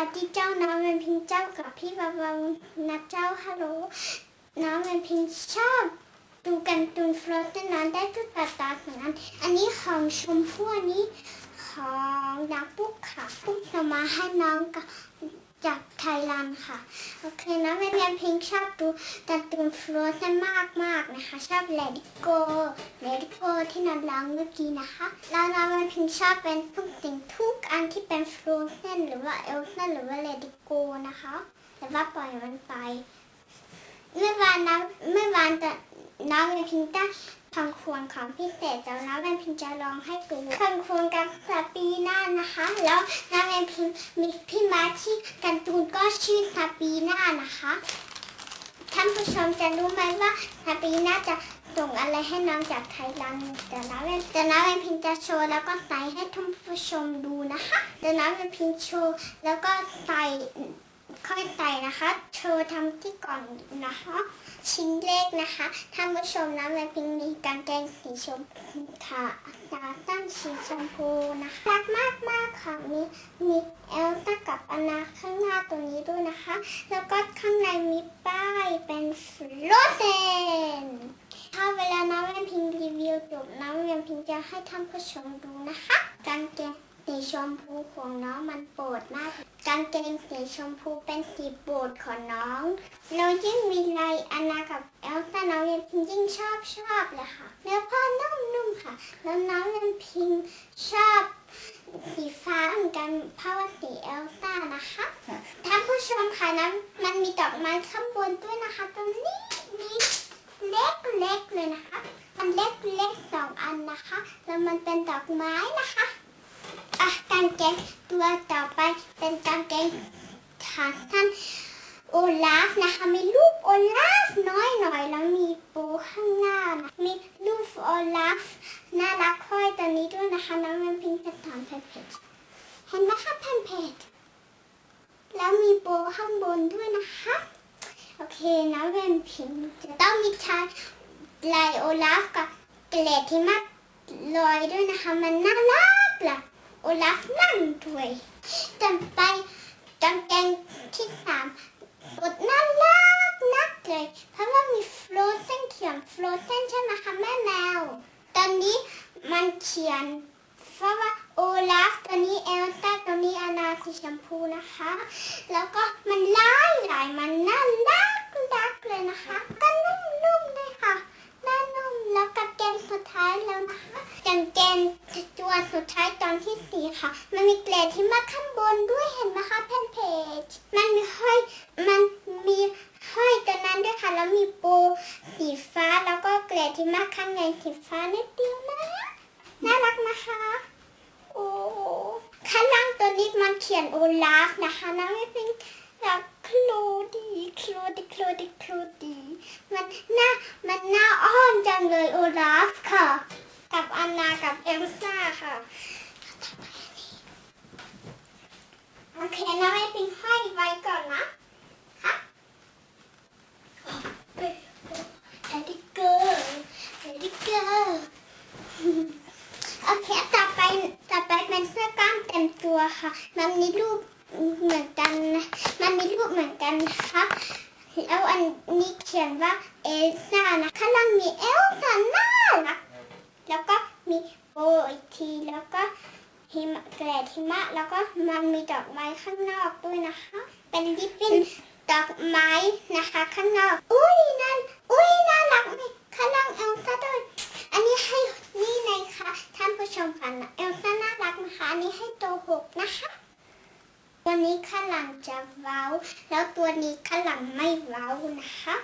วัสดีเจ้าน้องเป็นพิงเจ้ากับพี่บาบานะเจ้าฮัลโหลน้องเป็นพิงชอบดูการ์ตูนฟลอตเตอร์นั้นได้ทุกตาตาของนั้น อันนี้ของชมพู่อันนี้ของนักปุ๊กค่ะปุ๊กจะมาให้น้องกับ จากไทยแลนค่ะ โอเคน้องเป็นพิงชอบดูการ์ตูนฟลอตเตอร์มากมากนะคะ ชอบเลดิโกเลดิโกที่น้องร้องเมื่อกี้นะคะ แล้วน้องเป็นพิงชอบเป็นทุกสิ่งทุกอันที่เป็นฟลอเซนหรือว่าเอลซ่าหรือว่าเลดิโกนะคะแต่ว่าปล่อยมันไป เมื่อวานน้ำเมื่อวานแต่น้องเป็นพิงได้ พังควรของพิเศษแต่น้องเป็นพิงจะลองให้ดูพังควรกับสปีน่านะคะ แล้วน้องเป็นพิงมีพี่มาที่การ์ตูนก็ชื่อสปีน่านะคะท่านผู้ชมจะรู้ไหมว่าสปีน่าจะส่งอะไรให้น้องจากไทยแลนด์แต่น้องเป็นแต่น้องเป็นพิงจะโชว์แล้วก็ใส่ให้ท่านผู้ชมดูนะคะแต่น้องเป็นพิงโชว์แล้วก็ใส่ ค่อยใส่นะคะโชว์ทำที่ก่อนนะคะ ชิ้นเล็กนะคะท่านผู้ชมนะแม่พิงมีกางเกงสีชมพูค่ะตาตั้งสีชมพูนะคะรักมากมากค่ะมีมีเอลซ่ากับอนาข้างหน้าตัวนี้ด้วยนะคะ แล้วก็ข้างในมีป้ายเป็นฟลอเซนถ้าเวลาน้องแม่พิงรีวิวจบน้องแม่พิงจะให้ท่านผู้ชมดูนะคะกางเกง สีชมพูของน้องมันโปรดมาก กางเกงสีชมพูเป็นสีโปรดของน้องแล้วยิ่งมีลายอานากับเอลซ่าน้องยังพิงยิ่งชอบชอบเลยค่ะเนื้อผ้านุ่มๆค่ะ แล้วน้องยังพิงชอบสีฟ้าเหมือนกันเพราะว่าสีเอลซ่านะคะท่านผู้ชมค่ะนะมันมีดอกไม้ข้างบนด้วยนะคะตรงนี้นี่เล็กๆเลยนะคะ มันเล็กๆสองอันนะคะ แล้วมันเป็นดอกไม้นะคะ อะกางเกงตัวต่อไปเป็นกางเกงขาสั้นโอลาฟนะคะ มีรูปโอลาฟน้อยหน่อยแล้วมีปูข้างหน้านะมีรูปโอลาฟน่ารักห้อยตัวนี้ด้วยนะคะน้องมันพิงจะถามแพนเพจเห็นไหมคะแพนเพจแล้วมีโบข้างบนด้วยนะคะ โอเคน้องเวนพิงจะต้องมีชายลายโอลาฟกับเกล็ดที่มากลอยด้วยนะคะ มันน่ารักล่ะ โอลาฟนั่งด้วยต่อไปกางเกงที่สามบทน่ารักนักเลย เพราะว่ามีโฟลอเซนเขียนโฟลอเซนใช่ไหมคะแม่แมว ตอนนี้มันเขียนเพราะว่าโอลาฟตัวนี้เอลซ่าตัวนี้อานาสีชมพูนะคะ แล้วก็มันลายลายมันน่ารักรักเลยนะคะ ก็นุ่มๆเลย แล้วกางเกงสุดท้ายแล้วนะคะกางเกงตัวสุดท้ายตอนที่สี่ค่ะ มันมีเกล็ดที่มาข้างบนด้วยเห็นไหมคะแผ่นเพจมันมีห้อยมันมีห้อยตัวนั้นด้วยค่ะแล้วมีปูสีฟ้าแล้วก็เกล็ดที่มาข้างในสีฟ้านิดเดียวนะน่ารักนะคะโอ้ข้างล่างตัวนี้มันเขียนโอลาฟนะคะนะไม่เป็นรักโคลดีโคลดีโคลดีโคลดีมันน่า อ้อนจังเลยโอลาฟค่ะ กับอันนากับเอลซ่าค่ะโอเคนะไม่ปิงห้อยไว้ก่อนนะค่ะ Let it go Let it go โอเคต่อไปต่อไปเป็นเสื้อกล้ามเต็มตัวค่ะมันมีรูปเหมือนกันนะ มันมีรูปเหมือนกันนะคะ แล้วอันนี้เขียนว่าเอลซ่านะ ข้างล่างมีเอลซ่าน่ารัก แล้วก็มีโบอีกที แล้วก็หิมะเกล็ด หิมะ แล้วก็มันมีดอกไม้ข้างนอกด้วยนะคะ เป็นริบบิ้นดอกไม้นะคะ ข้างนอก อุ้ยนั่น อุ้ยน่ารักไหมข้างล่างเอลซ่าด้วย อันนี้ให้นี่เลยค่ะท่านผู้ชมค่ะเอลซ่าน่ารักนะคะอันนี้ให้ตัวหกนะคะ ตัวนี้ข้างหลังจะเว้า แล้วตัวนี้ข้างหลังไม่เว้านะคะ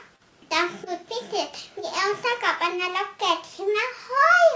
ตามสูตรพิเศษมีเอลซ่ากับอันนั้นแล้วแกะที่มาห้อย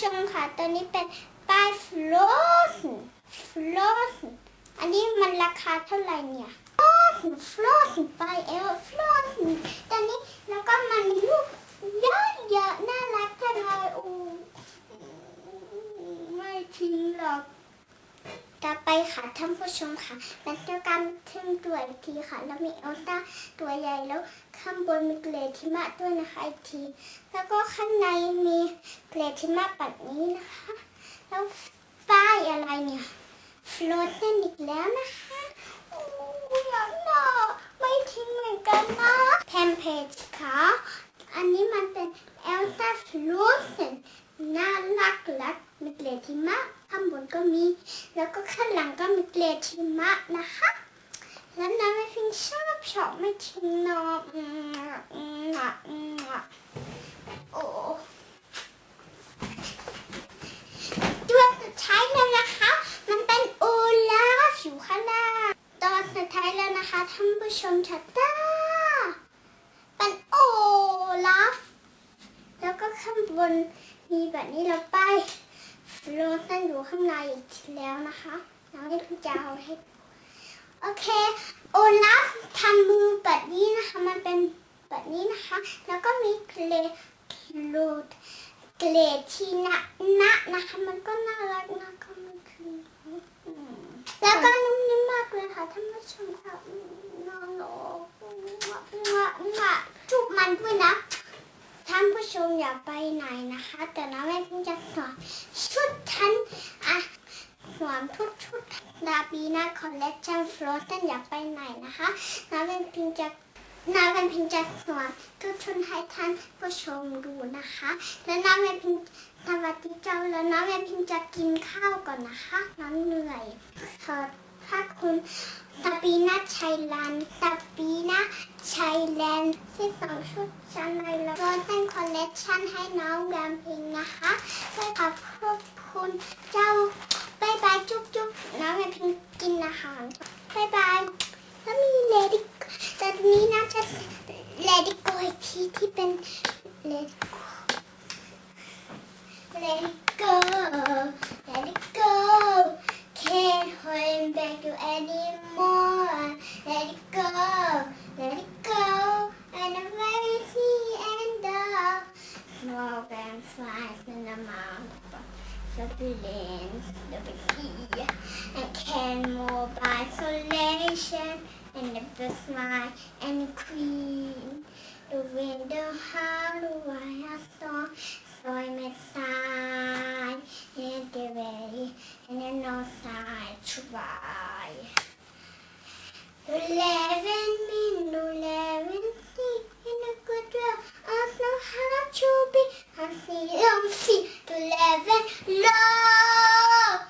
ชมค่ะตัวนี้เป็นป้ายฟลอสฟลอสอันนี้มันราคาเท่าไหร่เนี่ยฟลอสฟลอสป้ายเอลฟลอสตัวนี้แล้วก็มันมีรูปเยอะเยอะน่ารักจังเลยอูไม่ทิ้งหรอก ต่อไปค่ะท่านผู้ชมค่ะมันจะการทึ่งตัวอีกทีค่ะ แล้วมีเอลซ่าตัวใหญ่แล้วข้างบนมีเกรทิมะด้วยนะคะอีกที แล้วก็ข้างในมีเกรทิมะแบบนี้นะคะ แล้วป้ายอะไรเนี่ยฟลอเซนอีกแล้วนะคะโอ้ยอยากหน่าไม่ทิ้งเหมือนกันนะแพมเพจค่ะอันนี้มันเป็นเอลซ่าฟลอเซนน่ารักลักมีเกรดทิมะข้างบนก็มี แล้วก็ข้างหลังก็มี เกรดทิมะนะคะ แล้วน้ำไม่พิงชอบชอบไม่ทิ้งเนอะอืมอืมอะอืมอะโอ้ตัวสุดท้ายแล้วนะคะ มันเป็นโอลาฟอยู่ข้างหน้าตัวสุดท้ายแล้วนะคะท่านผู้ชมชัตตาเป็นโอลาฟแล้วก็ข้างบนมีแบบนี้แล้วป้ายโรสันอยู่ข้างในอีกทีแล้วนะคะ แล้วให้คุณจะเอาให้ โอเค โอลาฟทำมือแบบนี้นะคะ มันเป็นแบบนี้นะคะ แล้วก็มีเกลโลดเกรดที่นะนะนะคะ มันก็น่ารักนะก็มันคือแล้วก็นุ่มนิ่มมากเลยค่ะท่านผู้ชมค่ะอืมนอนโอ้งะงะงะจุบมันด้วยนะท่านผู้ชมอย่าไปไหนนะคะ แต่น้าแม่เพิ่งจะสอนชุดทัน วมทุกชุดดาบีนาคอลเลคชันฟลอสเนอย่าไปไหนนะคะน้าแม่เพิ่งจะน้าแม่เพิ่งจะสอนทุกชุดให้ท่านผู้ชมดูนะคะ แล้วน้าแม่เพิ่งสวัสดีเจ้าแล้วน้าแม่เพิ่งจะกินข้าวก่อนนะคะน้องเหนื่อยขอพระคุณซาบีนาชัยแลนดาบีนาชัยแลนด์ที่สองชุดชั้นในแล้วก็เส้นคอลเลคชันให้น้องแบมพิงนะคะด้วยขอบคุณเจ้าายบายจุ๊บจุ๊บน้องแม่พิงกินอาหารบายบายแล้วมีเลดี้แต่ตอนนี้นะจะเลดี้โกอีกทีที่เป็นเลดี้โก Let it go, succulents, the sea, and can more by isolation, and the smile and queen, the window hollow, I saw, so I made sigh, and the way, and the north side try. You live in me, no live just know how to be I'm feeling free to live and love